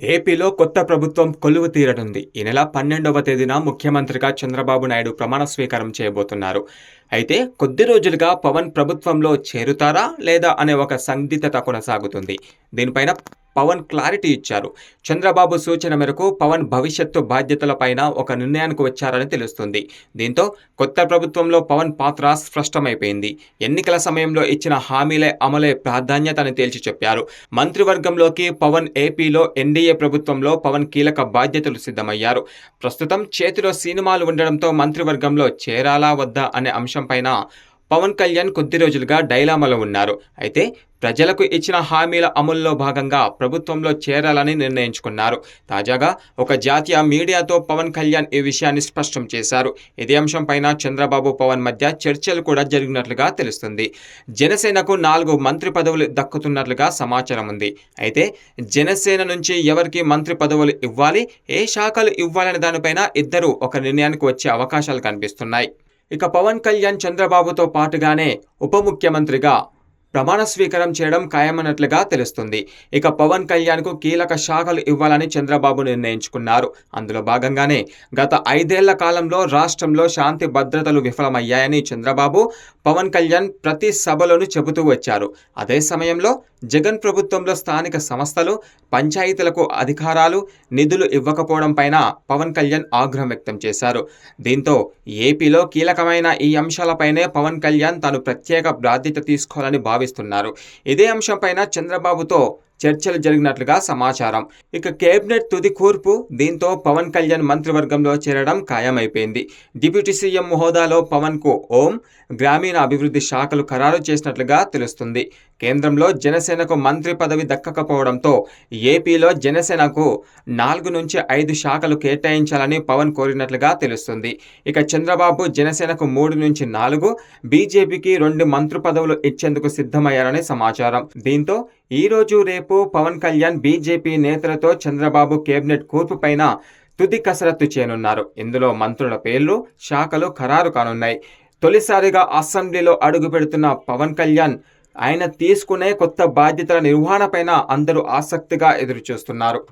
ఏపీలో కొత్త ప్రభుత్వం కొలువు తీరనుంది. ఈ నెల పన్నెండవ తేదీన ముఖ్యమంత్రిగా చంద్రబాబు నాయుడు ప్రమాణ స్వీకారం చేయబోతున్నారు. అయితే కొద్ది రోజులుగా పవన్ ప్రభుత్వంలో చేరుతారా లేదా అనే ఒక సందిగ్ధత కొనసాగుతుంది. దీనిపైన పవన్ క్లారిటీ ఇచ్చారు. చంద్రబాబు సూచన మేరకు పవన్ భవిష్యత్తు బాధ్యతలపైన ఒక నిర్ణయానికి వచ్చారని తెలుస్తుంది. దీంతో కొత్త ప్రభుత్వంలో పవన్ పాత్ర స్పష్టమైపోయింది. ఎన్నికల సమయంలో ఇచ్చిన హామీలే అమలే ప్రాధాన్యతని తేల్చి చెప్పారు. మంత్రివర్గంలోకి పవన్ ఏపీలో ఎన్డీఏ ప్రభుత్వంలో పవన్ కీలక బాధ్యతలు సిద్ధమయ్యారు. ప్రస్తుతం చేతిలో సినిమాలు ఉండడంతో మంత్రివర్గంలో చేరాలా వద్దా అనే అంశంపైన పవన్ కళ్యాణ్ కొద్ది రోజులుగా డైలామాలో ఉన్నారు. అయితే ప్రజలకు ఇచ్చిన హామీల అమల్లో భాగంగా ప్రభుత్వంలో చేరాలని నిర్ణయించుకున్నారు. తాజాగా ఒక జాతీయ మీడియాతో పవన్ కళ్యాణ్ ఈ విషయాన్ని స్పష్టం చేశారు. ఇదే అంశంపైన చంద్రబాబు పవన్ మధ్య చర్చలు కూడా జరిగినట్లుగా తెలుస్తుంది. జనసేనకు నాలుగు మంత్రి పదవులు దక్కుతున్నట్లుగా సమాచారం ఉంది. అయితే జనసేన నుంచి ఎవరికి మంత్రి పదవులు ఇవ్వాలి ఏ శాఖలు ఇవ్వాలనే దానిపైన ఇద్దరు ఒక నిర్ణయానికి వచ్చే అవకాశాలు కనిపిస్తున్నాయి. ఇక పవన్ కళ్యాణ్ చంద్రబాబుతో పాటుగానే ఉప ముఖ్యమంత్రిగా ప్రమాణ స్వీకారం చేయడం ఖాయమన్నట్లుగా తెలుస్తుంది. ఇక పవన్ కళ్యాణ్కు కీలక శాఖలు ఇవ్వాలని చంద్రబాబు నిర్ణయించుకున్నారు. అందులో భాగంగానే గత ఐదేళ్ళ కాలంలో రాష్ట్రంలో శాంతి భద్రతలు విఫలమయ్యాయని చంద్రబాబు పవన్ కళ్యాణ్ ప్రతి సభలోనూ చెబుతూ వచ్చారు. అదే సమయంలో జగన్ ప్రభుత్వంలో స్థానిక సంస్థలు పంచాయతీలకు అధికారాలు నిధులు ఇవ్వకపోవడం పైన పవన్ కళ్యాణ్ ఆగ్రహం వ్యక్తం చేశారు. దీంతో ఏపీలో కీలకమైన ఈ అంశాలపైనే పవన్ కళ్యాణ్ తాను ప్రత్యేక బాధ్యత తీసుకోవాలని భావిస్తున్నారు. ఇదే అంశంపైన చంద్రబాబుతో చర్చలు జరిగినట్లుగా సమాచారం. ఇక కేబినెట్ తుది కూర్పు దీంతో పవన్ కళ్యాణ్ మంత్రివర్గంలో చేరడం ఖాయమైపోయింది. డిప్యూటీ సీఎం హోదాలో పవన్కు ఓం గ్రామీణ అభివృద్ధి శాఖలు ఖరారు చేసినట్లుగా తెలుస్తుంది. కేంద్రంలో జనసేనకు మంత్రి పదవి దక్కకపోవడంతో ఏపీలో జనసేనకు నాలుగు నుంచి ఐదు శాఖలు కేటాయించాలని పవన్ కోరినట్లుగా తెలుస్తుంది. ఇక చంద్రబాబు జనసేనకు మూడు నుంచి నాలుగు బీజేపీకి రెండు మంత్రి పదవులు ఇచ్చేందుకు సిద్ధమయ్యారని సమాచారం. దీంతో ఈ రోజు రేపు పవన్ కళ్యాణ్ బీజేపీ నేతలతో చంద్రబాబు కేబినెట్ కూర్పు పైన తుది కసరత్తు చేయనున్నారు. ఇందులో మంత్రుల పేర్లు శాఖలు ఖరారు కానున్నాయి. తొలిసారిగా అసెంబ్లీలో అడుగు పెడుతున్న పవన్ కళ్యాణ్ ఆయన తీసుకునే కొత్త బాధ్యతల నిర్వహణపైన అందరూ ఆసక్తిగా ఎదురుచూస్తున్నారు.